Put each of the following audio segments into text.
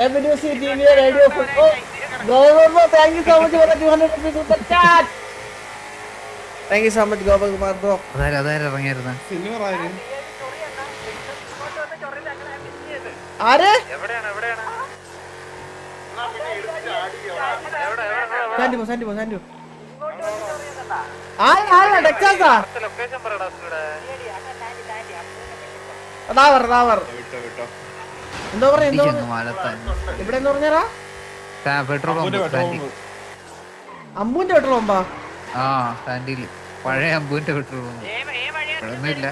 എബിന്യൂസി T V radio O Gopakumar thank you so much for two hundred rupees super chat thank you so much Gopakumar bro അതായത് അതായത് ഇറങ്ങിയിരുന്ന silver ആര് ആര്? എവിടെയാണ് എവിടെയാണ്? Sandy പോ Sandy പോ സാൻഡി പോ ആരാ ആരാ ടെക്സാസാ ലൊക്കേഷൻ പറയടാ ഇവിടെ ദാവർ ദാവർ വിട്ടോ വിട്ടോ. എന്തോ ഇവിടെ എന്ന് പറഞ്ഞാ പെട്രോൾ അമ്പൂന്റെ പെട്രോൾ പമ്പാ? ആ സ്റ്റാൻഡിൽ പഴയ അമ്പൂന്റെ പെട്രോൾ പമ്പ്. ഒന്നുമില്ല.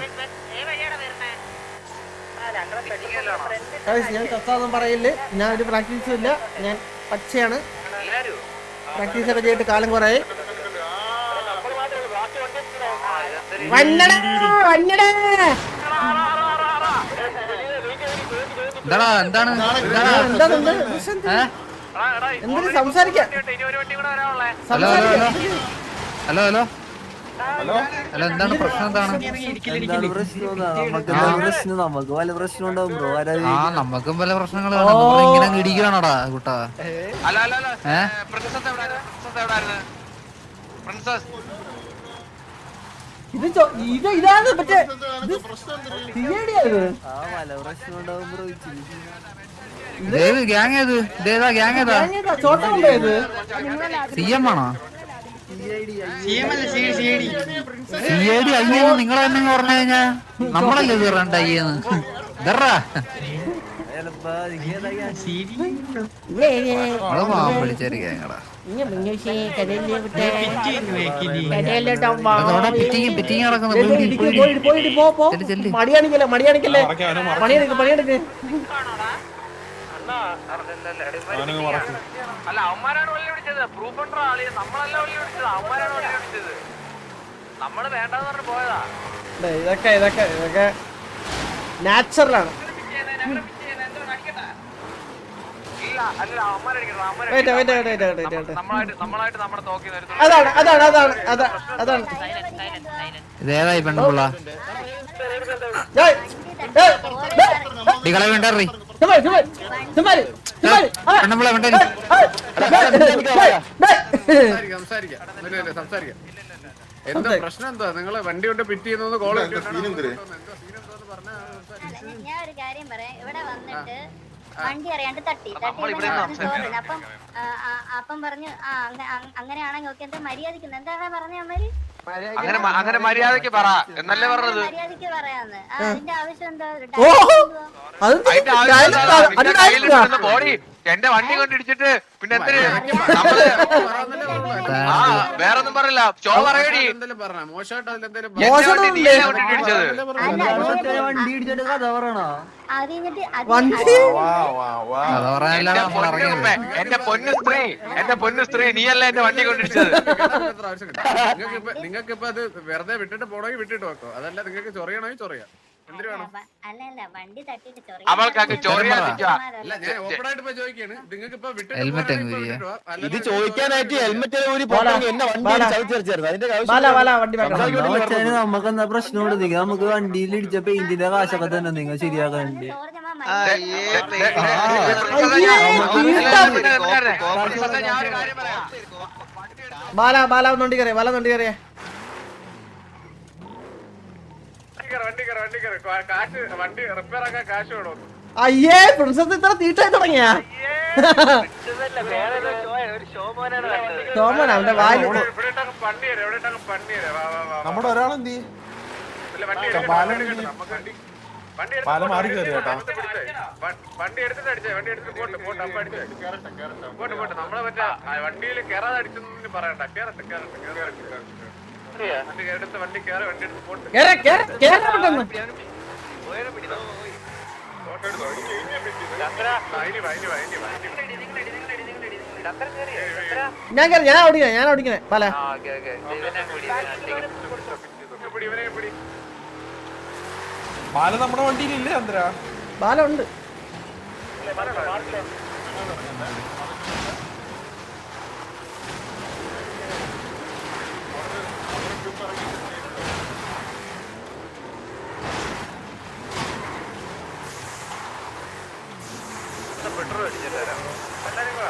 ഞാൻ ചത്താന്നും പറയില്ല ഞാൻ ഒരു പ്രാക്ടീസും ഇല്ല. ഞാൻ പച്ചയാണ്. പ്രാക്ടീസ് ഒക്കെ ചെയ്തിട്ട് കാലം കുറേ. വന്നടേ വന്നടാ എന്താടാ എന്താണ് ആ, എന്താ നിന്റെ പ്രശ്നം എന്ത്? ഏ? എന്തിന് സംസാരിക്കാം ഇനി ഒരു വണ്ടി കൂടെ എന്താണ് ഹലോ ഹലോ സംസാരിക്കാം ഹലോ ഹലോ. ഹലോ? ഹലോ എന്താണ് പ്രശ്നം എന്താണ്? നമുക്ക് വല്ല പ്രശ്നം ഉണ്ടാവും ബ്രോ ആ നമുക്കും പല പ്രശ്നങ്ങളാണ് ഇങ്ങനെ ഇടിക്കുകയാണോടാ കൂട്ടാ. അല്ല അല്ല അല്ല ഏ? പ്രിൻസസ് എവിടെയായിരുന്നു പ്രിൻസസ് എവിടെയായിരുന്നു പ്രിൻസസ് ഇത് ഇത് ഇതാണ് മറ്റേ ഇത് ഗ്യാങ് ഏത്? ഇതേതാ ഗ്യാങ് ഏതാ? സി എം ആണോ? സി എ ഡി അയ്യെന്ന് നിങ്ങൾ തന്നെ പറഞ്ഞു കഴിഞ്ഞാ നമ്മളല്ലേ ഇത് പറയണ്ട അയ്യെന്ന് ഇതറാ. പാവം ഗ്യാങ്ങടാ മടിയാണിക്കല്ലേ മടിയാണിക്കല്ലേ പണിയെടുക്ക് പണിയെടുക്ക് അല്ല അവന്മാരാണ് വള്ളി പിടിച്ചത്. പ്രൂഫ് ഉണ്ടോ ആളി? നമ്മളല്ല വള്ളി പിടിച്ചത്. അവന്മാരാണ് വള്ളി പിടിച്ചത്. നമ്മൾ വേണ്ടെന്ന് പറഞ്ഞ് പോയതാ. ദേ, ഇതൊക്കെ ഇതൊക്കെ ഇതൊക്കെ നാച്ചുറലാണ് ഇല്ല അല്ല അവന്മാരടിക്കണം അവന്മാരെ wait wait wait wait wait നമ്മളായിട്ട് നമ്മളായിട്ട് നമ്മുടെ തോക്കി നിർത്തുന്നു അതാണ് അതാണ് അതാണ് അതാ- അതാണ്. ഇതേതാ ഈ പെണ്ണുപിള്ള ഏയ്, ഏയ്, ഏയ്, ഇടികളെ വേണ്ടറി ഇല്ല, സംസാരിക്കാം. എന്താ പ്രശ്നം എന്താ? നിങ്ങളെ വണ്ടി കൊണ്ട് പിറ്റ് ചെയ്യുന്നത് കോൾ ഞാൻ ഒരു കാര്യം പറയാം. ഇവിടെ വന്നിട്ട് വണ്ടി അറിയാണ്ട് തട്ടി. തട്ടി അപ്പം അപ്പം പറഞ്ഞു ആ അങ്ങനെയാണെങ്കിൽ ഓക്കെ എന്താ മര്യാദയ്ക്ക് എന്താണ് പറഞ്ഞ അമ്മര്? അങ്ങനെ അങ്ങനെ മര്യാദയ്ക്ക് പറ. എന്നല്ലേ പറഞ്ഞത്? മര്യാദയ്ക്ക് പറയാന്ന്. അതിന്റെ ആവശ്യം എന്താ? ബോഡി എന്റെ വണ്ടി കൊണ്ടിടിച്ചിട്ട് പിന്നെ എന്തിന്? നമ്മൾ ആ വേറൊന്നും പറയില്ല. ചോ പറയടി. എന്തെങ്കിലും പറഞ്ഞ? മോശമായിട്ട് അതിലെന്തെങ്കിലും എന്റെ വണ്ടി നീ അത് അത് അത് പറയാനല്ല നമ്മൾ പൊന്നു ഉമ്മേ, എന്റെ പൊന്നു സ്ത്രീ എന്റെ പൊന്നു സ്ത്രീ നീയല്ല എന്റെ വണ്ടി കൊണ്ടിടിച്ചത് നിങ്ങൾക്ക് ഇപ്പൊ നിങ്ങൾക്ക് ഇപ്പൊ അത് വെറുതെ വിട്ടിട്ട് പോണെങ്കിൽ വിട്ടിട്ട് വെക്കോ. അതല്ല നിങ്ങൾക്ക് ചൊറിയണമെങ്കിൽ ചൊറിയാം. ഇത് ചോദിക്കാനായിട്ട് ഹെൽമെറ്റ് ഊരി എന്നെ വണ്ടി. ചവിച്ചേർച്ചായിരുന്നു അതിന്റെ നമുക്ക് എന്താ പ്രശ്നം നമുക്ക് വണ്ടിയിൽ ഇടിച്ച പെയിന്റിന്റെ കാശൊക്കെ തന്നെ നിങ്ങൾ ചുമ്മാ ബാല ബാല വണ്ടി കറിയാ ബാല വണ്ടി കയറിയ വണ്ടി കയറ്, വണ്ടി കയറ്, വണ്ടി കയറ്. കാ- കാശ് വണ്ടി റിപ്പയർ ആക്കാൻ കാശ് വേണോ അയ്യേ പ്രിൻസസ് ഇത്ര തീട്ടായി തുടങ്ങിയ? തോമൻ അവന്റെ വാൽ നമ്മുടെ ഒരാളെന്തി പാല മാറി കയറി കേട്ടാ വണ്ടി എടുത്തിട്ട് അടിച്ചേ വണ്ടി എടുത്തിട്ട് പോട്ട് പോട്ട് അപ്പൊ അടിച്ചേ. പോട്ട് പോട്ട് നമ്മളെ മറ്റേ വണ്ടിയിൽ കേറാതെ അടിച്ചെന്ന് പറയണ്ട. കേറട്ടെ കേറട്ടെ കേറട്ടെ. ഞാൻ കയറി ഞാൻ ഓടിക്കണേ ഞാൻ ഓടിക്കണേ. പല. ബാല നമ്മുടെ വണ്ടിയിലില്ലേ അന്തരാ ബാല ഉണ്ട് പെട്രോൾ അടിച്ചിട്ട് തരാം എല്ലാരും വാ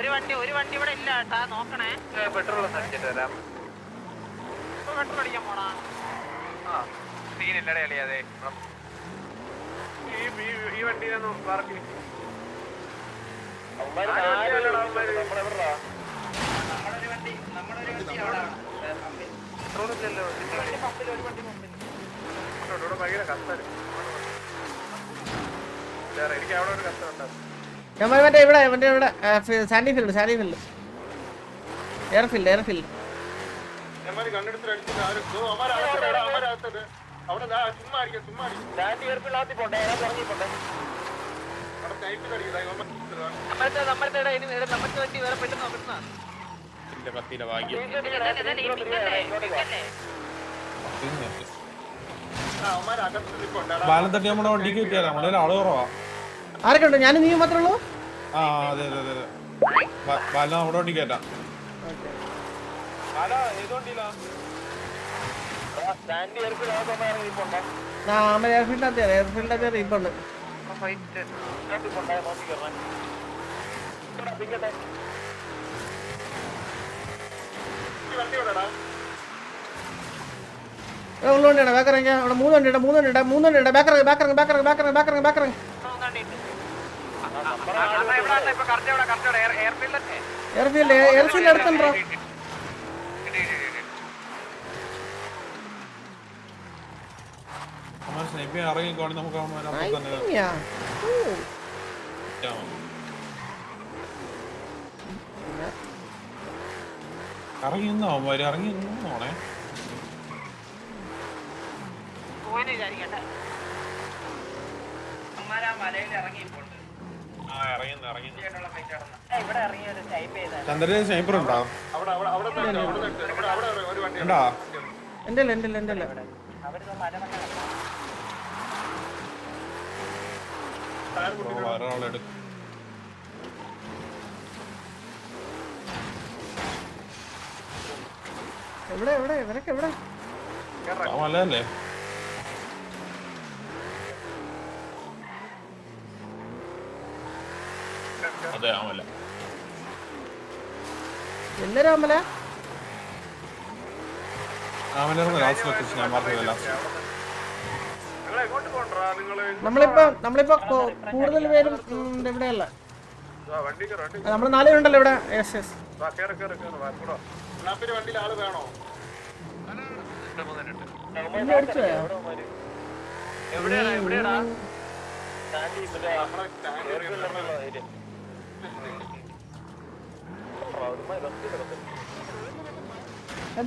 ഒരു വണ്ടി ഒരു വണ്ടി ഇവിടെ ഇല്ല കേട്ടാ. നോക്കണേ. പെട്രോൾ ഒന്ന് അടിച്ചിട്ട് വരാം. ഇപ്പൊ പെട്രോൾ അടിക്കാൻ പോണാ? ആ സീനില്ലടേ അളിയാതെ. ഈ ഈ- ഈ വണ്ടിയിലൊന്നും പാർക്ക് ഭയങ്കര എനിക്ക് അവിടെ ഒരു കഷ്ടം മറ്റേ ഇവിടെ മറ്റേ ഇവിടെ sandy field sandy field. Air field air field. Balan നമ്മുടെ വണ്ടിക്ക് കിട്ടിയാലോ? ആരൊക്കെ ഉണ്ട്? ഞാൻ നീ മാത്രമേ ഉള്ളൂ? ആ അതെ അതെ അതെ ബാല നമ്മുടെ വണ്ടി കയറ്റാം എയർഫീൽഡിനകത്ത് എയർഫീൽഡിനകത്ത് റീപ്പുണ്ട് ഉള്ളോണ്ടിടാ ബാക്കിറങ്ങിയ അവിടെ മൂന്നുണ്ടിടാ മൂന്നുണ്ടിടാ മൂന്നുണ്ടിടാ ബാക്കിറങ്ങി ബാക്കിറങ്ങി ബാക്കിറങ്ങി ബാക്കിറങ്ങി ബാക്കിറങ്ങി ബാക്കിറങ്ങി എയർഫീൽഡ് എയർഫീൽഡ് അടുത്തുണ്ടോ ഇറങ്ങിക്കോണി നമുക്ക് ഇറങ്ങി നിന്നോ അവന്മാര്? ഇറങ്ങി നിന്നോണേ വിചാരിക്കട്ടെ. അമ്മമാരാ മലയിൽ ഇറങ്ങിയപ്പോൾ ചന്ദ്രൻ സ്നൈപ്പർ ഉണ്ടോ? ഉണ്ടോ? എന്റെ എന്റെ എന്റെ എവിടെ എവിടെ? ഇവരൊക്കെ എവിടെ? അല്ലേ? അതെ രാമല? എന്താ രാമല നമ്മളിപ്പോ നമ്മളിപ്പോ കൂടുതൽ പേരും ഇവിടെയല്ല. നമ്മൾ നാല് ഉണ്ടല്ലോ ഇവിടെ. യെസ് യെസ് എവിടെയാണ്? എവിടെയാണ്?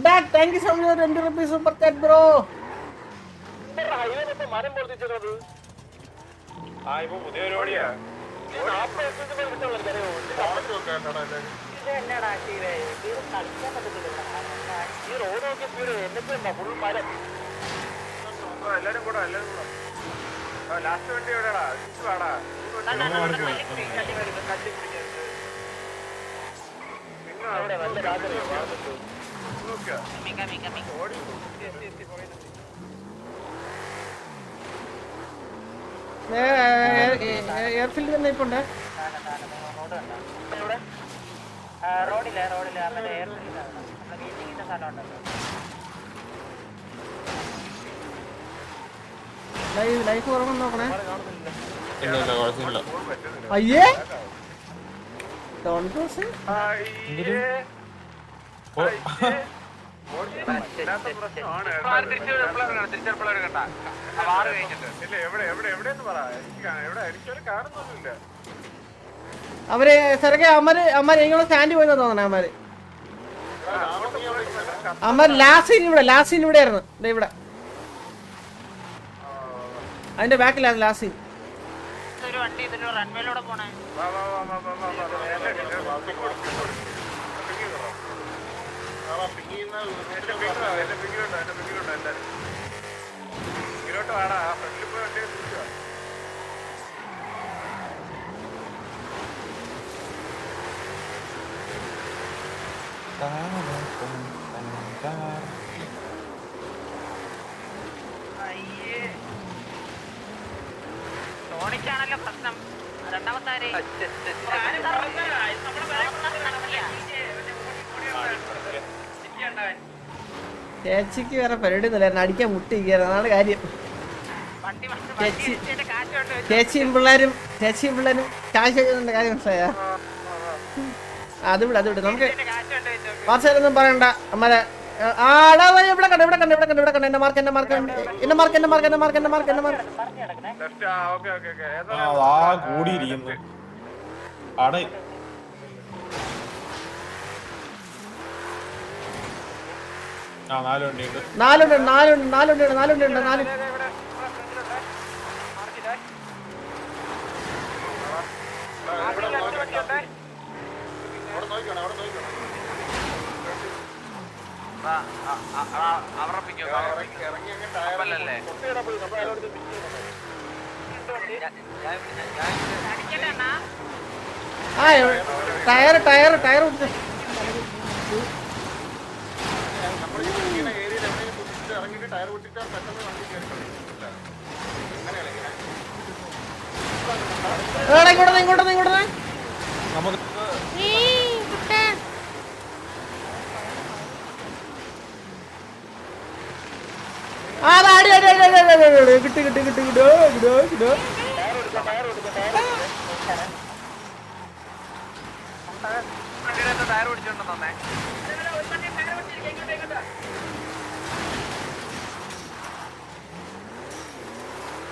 ഡാക് താങ്ക് യു സോ മച്ച് രണ്ട് റുപ്പീസ് സൂപ്പർ ചാറ്റ് ബ്രോ എല്ലാരും കൂടെ എല്ലാരും കൂടെ ലാസ്റ്റ് വണ്ടി എവിടെയാടാ വേടാ പിന്നെ അവിടെ നല്ല രാത്രി Mica, mica, mica. Sì, sì, sì, pochino sì. Airfield തന്നെ ഇപ്പൊ ഉണ്ട് റോഡിലെ റോഡിലെ അവരുടെ എയർഫീൽഡിലാണ് നമ്മുടെ മീറ്റിംഗിന്റെ സ്ഥലം ഉണ്ടല്ലോ ലൈവ് ലൈഫ് കുറവെന്ന് നോക്കണേ അയ്യേ ഡോൺ ക്രോസ് അയ്യേ അവർ സെറക്കെ അമ്മര് അമ്മര് എങ്ങനെ സ്റ്റാൻഡ് പോയി തോന്നണേ അമ്മര് ലാസ്റ്റ് സീൻ ഇവിടെ ലാസ്റ്റ് സീൻ ഇവിടെ ആയിരുന്നു ഇവിടെ അതിന്റെ ബാക്കിലാണ് സീൻ ഒരു വണ്ടി ഇതിന്റെ റൺവേയിലൂടെ പോണേ ഇങ്ങോട്ട് വാടാ ഫ്രണ്ടിൽ പോയി വണ്ടി താമസം. ടോണിക്കാണല്ലോ പ്രശ്നം. രണ്ടാമത്തെ? ചേച്ചിക്ക് വേറെ പരിപാടി ഒന്നുമില്ലായിരുന്നു അടിക്കാൻ മുട്ടിയിരിക്കുകയായിരുന്നു അതാണ് കാര്യം. വണ്ടി വണ്ടി ചേച്ചി. ചേച്ചിയും പിള്ളേരും ചേച്ചിയും പിള്ളേരും കാശ് വെക്കുന്നുണ്ട് കാര്യം മനസ്സിലായാ? അത് വിട അത് വിട്. നമുക്ക് വാർത്തയിലൊന്നും പറയണ്ട. അമ്മരെ ആടാ ഇവിടെ കണ്ട ഇവിടെ കണ്ട ഇവിടെ കണ്ട ഇവിടെ കണ്ട. എന്റെ മാർക്ക് എന്റെ മാർക്ക് എന്റെ മാർക്ക് എന്റെ മാർക്ക് എന്റെ മാർക്ക് എന്റെ മാർക്ക് എന്റെ മാർക്ക് ലെഫ്റ്റ് ആ ഓക്കെ ഓക്കെ ഓക്കെ. ആ ആ കൂടിയിരിക്കുന്നു അവിടെ ആ നാല് വണ്ടിയുണ്ട് ആ, ആ, ആ, അവരുടെ പിക്ക് ഒന്ന് അവരുടെ പിക്ക്. ഇറങ്ങി അങ്ങ് ടയർ അപ്പല്ലല്ലേ? അടിക്കട്ടെ അണ്ണാ. ആ ടയർ ടയർ ടയർ കുടിച്ചു നമ്മൾ ഈ ഇങ്ങനെ ഏരിയയിൽ എവിടെയെങ്കിലും ഇറങ്ങിയിട്ട് ടയർ വിട്ടിട്ട് പെട്ടെന്ന് വണ്ടി കേട്ടോ ഇങ്ങോട്ട് ഇങ്ങോട്ട് ഇങ്ങോട്ട് കിട്ടി കിട്ടി കിട്ടി കിട്ടോ. കിട്ടോ കിട്ടോ ടയർ പിടിച്ചോണ്ട് തന്നെ പറക്കട്ടെ ഇവരൊക്കെ മറിയോ മലയുടെ മേലെ ഒരു വണ്ടി ഉണ്ടോ ഒറ്റയ്ക്ക് പിക്കാൻ വരാൻ നോക്കിയതാട്ടോ ഇവനെ ഇട്, ഇവനെ ഇട്, ഇവനെ ഇട്. അണ്ണാ, ഇവനെ ഇട്. ഇല്ലേ, എടാ, നീ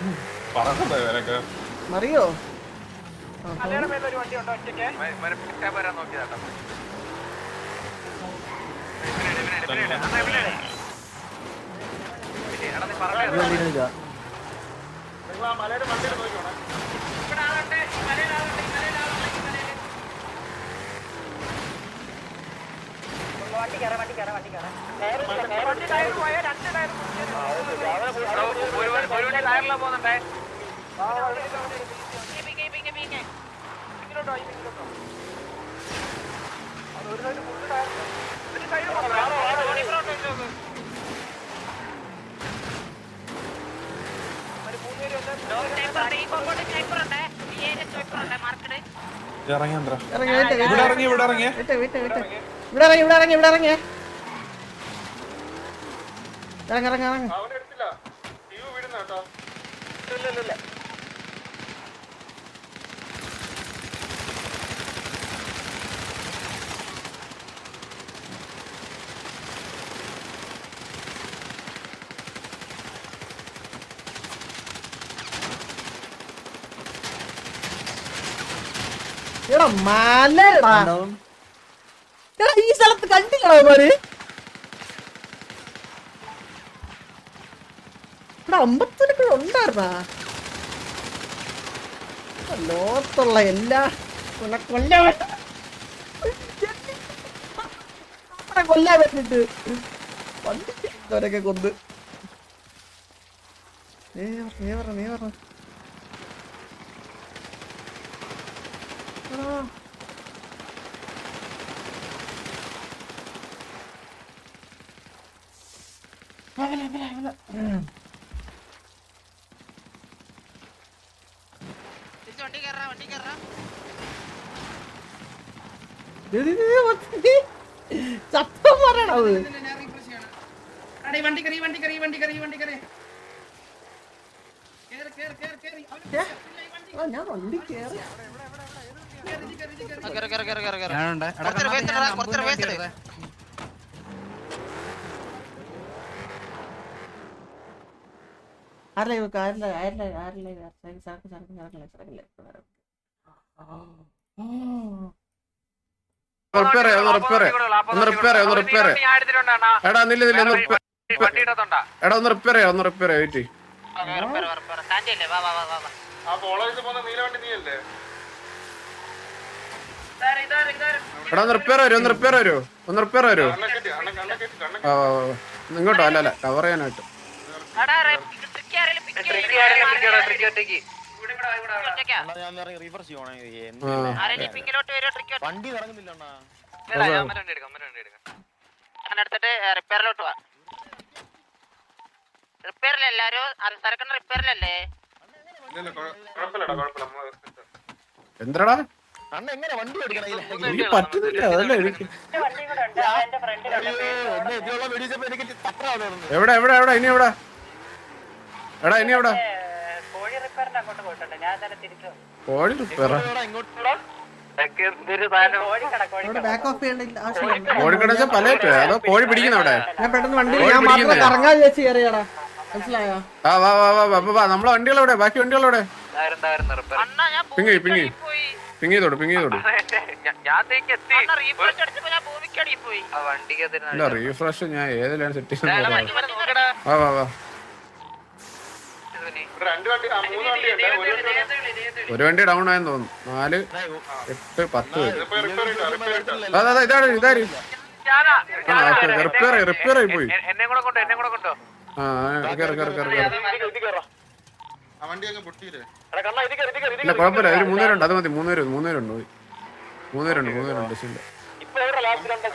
ആ മലയുടെ വണ്ടിയിൽ നോക്കണം ഇവിടെ ആളുണ്ട്. ഈ ഉണ്ട് ഈ ഏരിയ സ്നൈപ്പർ ഉണ്ട് മാർക്കറ്റ് ഇറങ്ങി ഇവിടെ ഇറങ്ങി ഇവിടെ ഇറങ്ങി. വിട്ട് വിട്ട് വിട്ട്. ഇവിടെ ഇറങ്ങി ഇവിടെ ഇറങ്ങി ഇവിടെ ഇറങ്ങി. ഇറങ്ങി ഇറങ്ങി ഇറങ്ങി. അവനെ എടുത്തില്ല യു വിടുന്ന ഇല്ല എടാ മലടാ ഉണ്ടാവും എടാ ഈ സ്ഥലത്ത് കണ്ടില്ലോ മാറി ഇവിടെ അമ്പത്തിനൊക്കെ ഉണ്ടായിരുന്നാ? ലോകത്തുള്ള എല്ലാ കൊല്ല കൊല്ലാൻ കൊല്ലാൻ പറ്റിട്ട് വണ്ടിക്ക് കൊന്ന്. നീ പറഞ്ഞു നീ പറഞ്ഞു നീ പറ എടാ തിരിച്ച് വണ്ടി കയറാം വണ്ടി കയറാം സത്യം പറയണത് വണ്ടി കയറി വണ്ടി കയറി വണ്ടി കയറി വണ്ടി കയറി ആ, ഞാൻ വണ്ടി കേറി ഞാനുണ്ട് എടാ കുറച്ച് കണ്ണാപ്പി, space ഞാൻ ഇടടാ, അമ്പൂന് കുറച്ച് റിപ്പയർ ഒന്ന് റിപ്പയർ ഒന്ന് റിപ്പയർ ഒന്ന് റിപ്പയർ എടാ നില്ല നില്ല ഒന്ന് റിപ്പയർ എടാ ഒന്ന് റിപ്പയർ ചെയ്യാം ഒന്ന് ചെയ്യാം വെയിറ്റ്. എടാ ഒന്ന് റിപ്പയർ വരുമോ ഒന്ന് റിപ്പയർ വരുമോ ഒന്ന് റിപ്പയർ വരുമോ. ഇങ്ങോട്ടോ? അല്ല അല്ല കവർ ചെയ്യാനായിട്ട്. വണ്ടി ഇറങ്ങുന്നില്ല റിപ്പയറിലോട്ട് പോവാ റിപ്പയറിൽ എല്ലാരും റിപ്പയറിലല്ലേ എന്തടാ? അണ്ണ എങ്ങനെ വണ്ടി എനിക്ക് പറ്റുന്നില്ല അതല്ല എവിടെ എവിടെ എവിടെ ഇനി എവിടെ? എടാ ഇനി എവിടെ? പോയിട്ടുണ്ട്. ഞാൻ തന്നെ തിരിച്ചു ബാക്ക് കോഴിക്കടച്ച പലയറ്റോ അതോ കോഴി പിടിക്കുന്ന അവിടെ. ഞാൻ പെട്ടെന്ന് വണ്ടി ഞാൻ മാത്രം. കറങ്ങാൻ കയറിയാടാ. മനസ്സിലായോ? ആ വാ വാ വാ വാ നമ്മളെ വണ്ടികളെവിടെ ബാക്കി വണ്ടികളെവിടെ അണ്ണാ ഞാൻ പിങ്ങി പിങ്ങി പിങ്ങി തോട് പിങ്ങി തോട് ഇല്ല റീഫ്രഷ് ഞാൻ ഏതിലാണ് സെറ്റ് ചെയ്യുന്നത്? വാ വാ വാ ഇവിടെ രണ്ട് വണ്ടി ആ മൂന്ന് വണ്ടി ഉണ്ട് ഒരു വണ്ടി ഒരു വണ്ടി ഡൗൺ ആയെന്ന് തോന്നുന്നു. നാല് എട്ട് പത്ത്. അതെ അതെ ഇതാണ് ഇതാര് റിപ്പയർ റിപ്പയർ ആയി പോയി. ആ ഇല്ല കുഴപ്പമില്ല. ഒരു മൂന്നുപേരുണ്ട് അത് മതി. മൂന്നുപേര് മൂന്നുപേരുണ്ട് പോയി മൂന്നുപേരുണ്ട് മൂന്നുപേരുണ്ട് ശരി.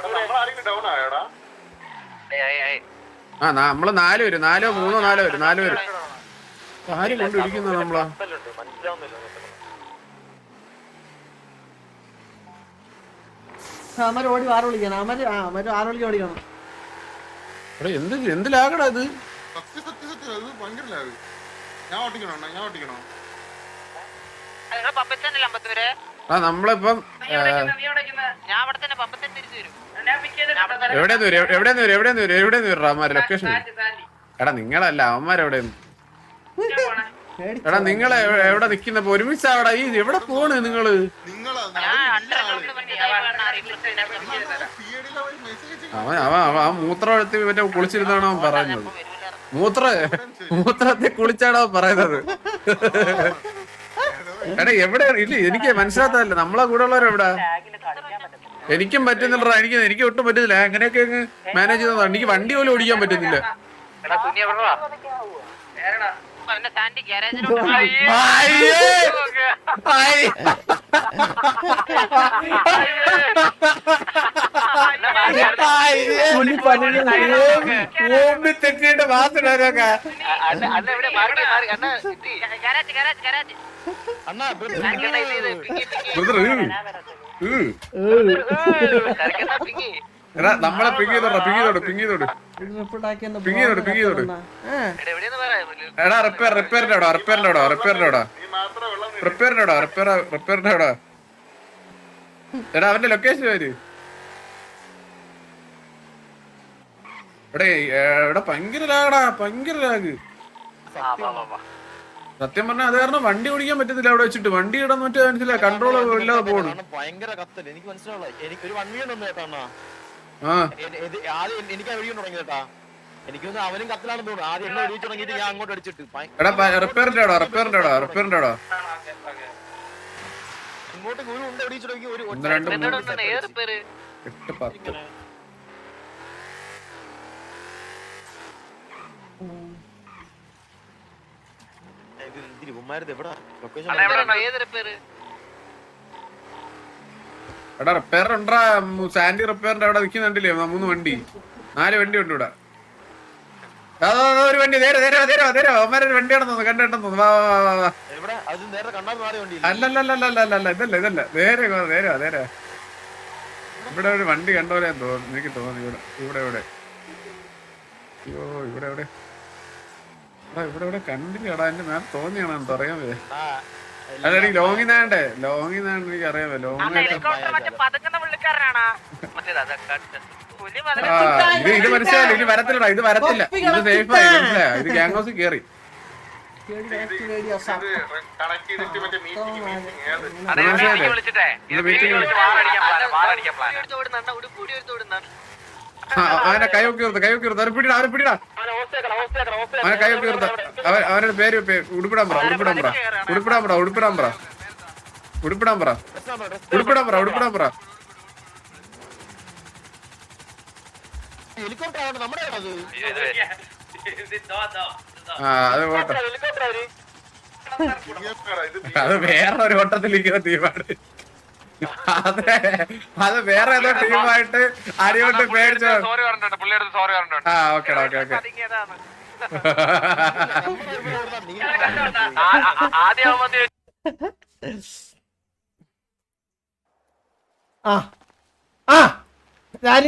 നമ്മളാരെങ്കിലും ഡൗൺ ആയോടാ ആ നമ്മൾ നാല് പേര് നാലോ മൂന്നോ നാലോ പേര് നാല് പേര് ആരും കൊണ്ട് ഇരിക്കുന്നത് നമ്മളാ. അമര് ഓടി ആറ് വിളിക്കണം അമര് ആ അമര് ആറ് വിളിക്ക് ഓടിക്കണം എടാ എന്ത് എന്ത് ലാഗടാ ഇത്? സത്യം സത്യം സത്യം അത് ഭയങ്കര ലാഗ്. ഞാൻ ഓട്ടിക്കണോ ഞാൻ ഓട്ടിക്കണോ? ആ നമ്മളിപ്പം വരും. എവിടെയെന്ന് വരും. എവിടെയെന്ന് വരും? എവിടെയെന്ന് വരും? എവിടെയെന്ന് വരും? അവന്മാര് ലൊക്കേഷൻ എടാ നിങ്ങളല്ല അവന്മാരെവിടെയെന്ന് എടാ നിങ്ങളെ എവിടെ- നിക്കുന്ന ഒരുമിച്ച് അവിടെ ഈ എവിടെ പോണ് നിങ്ങൾ? അവൻ അവൻ അവൻ ആ മൂത്രം എടുത്ത് മറ്റേ കുളിച്ചിരുന്നാണോ അവൻ പറയുന്നത് മൂത്ര മൂത്രത്തെ കുളിച്ചാണോ പറയുന്നത്? എടാ എവിടെ ഇല്ല എനിക്ക് മനസ്സിലാത്തതല്ല നമ്മളെ കൂടെ ഉള്ളവരെവിടാ എനിക്കും പറ്റുന്നില്ലടാ എനിക്ക് എനിക്ക് ഒട്ടും പറ്റുന്നില്ല അങ്ങനെയൊക്കെ അങ്ങ് മാനേജ് ചെയ്തതാണ് എനിക്ക് വണ്ടി പോലും ഓടിക്കാൻ പറ്റുന്നില്ല എടാ സുനി എവിടെ വാ എന്നെ സാൻഡി ഗ്യാരേജിലോട്ട് അയ്യേ! അയ്യേ! അയ്യേ! ഓമ്പി തെറ്റിയിട്ട് മാത്രമൊക്കെ അണ്ണ അണ്ണ എവിടെ എടാ നമ്മളെ പിങ് ചെയ്തോടാ പിങ് ചെയ്തോട് പിങ് ചെയ്തോട്. ചെയ്തോട് ചെയ്തോട്. എടാ റിപ്പയർ റിപ്പയറിന്റെ അവിടെ റിപ്പയറിന്റെ അവിടെ റിപ്പയറിന്റെ അവിടെ. റിപ്പയറിന്റെ അവിടെ റിപ്പയർ റിപ്പയറിന്റെ അവിടെ. എടാ അവന്റെ ലൊക്കേഷൻ വരും എടേ എടാ ഭയങ്കര ലാഗടാ ഭയങ്കര ലാഗ്. സത്യം പറഞ്ഞാൽ അത് കാരണം വണ്ടി ഓടിക്കാൻ പറ്റത്തില്ല അവിടെ വെച്ചിട്ട്. വണ്ടി ഇടാൻ മറ്റേ മനസ്സിലായി കൺട്രോൾ ഇല്ലാതെ പോകണം ഭയങ്കര കത്തൽ. എനിക്ക് മനസ്സിലാവില്ല എനിക്ക് ഒരു വൺ കേട്ടോ ആദ്യം എനിക്ക് വെടിയും തുടങ്ങി കേട്ടാ. എനിക്ക് തോന്നുന്നു അവനും കത്തിലാണെന്ന് തോന്നുന്നു. ആദ്യം എന്നെ തുടങ്ങിയിട്ട് ഞാൻ അങ്ങോട്ട് അടിച്ചിട്ട്. എടാ റിപ്പയറിന്റെ അവിടെ റിപ്പയറിന്റെ അവിടെ റിപ്പയറിന്റെ അവിടെ ഇങ്ങോട്ട് ഒരു ഉണ്ട വെടിയിട്ട് തുടങ്ങി ഒരു എട്ട് പത്ത്. ഇത് ഇതിൽ ഉമ്മാരത് എവിടാ? ലൊക്കേഷൻ അണ്ണ എവിടെ ഏത് പേര് എടാ റിപ്പയർ ഉണ്ടാ സാൻഡി റിപ്പയറിന്റെ അവിടെ നിൽക്കുന്നുണ്ടല്ലേ മൂന്ന് വണ്ടി. നാല് വണ്ടി ഉണ്ട് ഇവിടെ. ഒരു വണ്ടി നേരെ നേരെ നേരെ നേരെ അവന്മാരൊരു വണ്ടി ആണെന്ന് കണ്ടിട്ടെന്ന് തോന്നുന്നു. അല്ലല്ലല്ലല്ലല്ല ഇതല്ല ഇതല്ല. നേരെ നേരെ നേരെ ഇവിടെ ഒരു വണ്ടി കണ്ടോലെ തോന്നുന്നു എനിക്ക് തോന്നി ഇവിടെ. ഇവിടെ ഇവിടെ. അയ്യോ ഇവിടെ ഇവിടെ. ഇവിടെ ഇവിടെ കണ്ടില്ലടാ എന്റെ തോന്നിയാണോ എന്ന് അറിയാൻ ലോങ് നാണ്ടേ ലോങ് ലോങ്ങിനാണ്ടേ ലോങ്ങിനാണ്ട് എനിക്ക് അറിയാമോ ലോങ് ഇത് ഇത് മനസ്സിലായില്ല? ഇത് വരത്തില്ലടാ ഇത് വരത്തില്ല. ഇത് സേഫ് ആയി മനസ്സിലായോ? ഇത് ഗ്യാങ് ഹൗസിൽ കേറി. അതെ ഇത് മനസ്സിലായില്ലേ? മീറ്റിംഗ് അവനെ കൈ ഒക്കെ നിർത്ത് കൈ ഒക്കെ അവനെ പിടിടാ അവനെ പിടിടാ. അവനെ കൈ ഒക്കെ നിർത്ത അവൻ അവരുടെ പേര് ഉടുപ്പിടാൻ പറ ഉടുപ്പിടാൻ പറ. ഉടുപ്പിടാൻ പറ ഉടുപ്പിടാൻ പറ. ഉടുപ്പിടാൻ പറ. ഉടുപ്പിടാൻ പറ ഉടുപ്പിടാൻ പറ. ഹെലികോപ്റ്റർ ആണ് നമ്മുടെ അത്. ആ അത് വേറെ ഒരു ഓട്ടത്തിലിരിക്കുന്ന തീരുമാനം അതെ. അത് വേറെ ഏതോ ടീമായിട്ട് അടിയോട്ട് പേടിച്ചോ? ആ ഓക്കെ ഓക്കെ ഓക്കെ ആ ആ ഞാൻ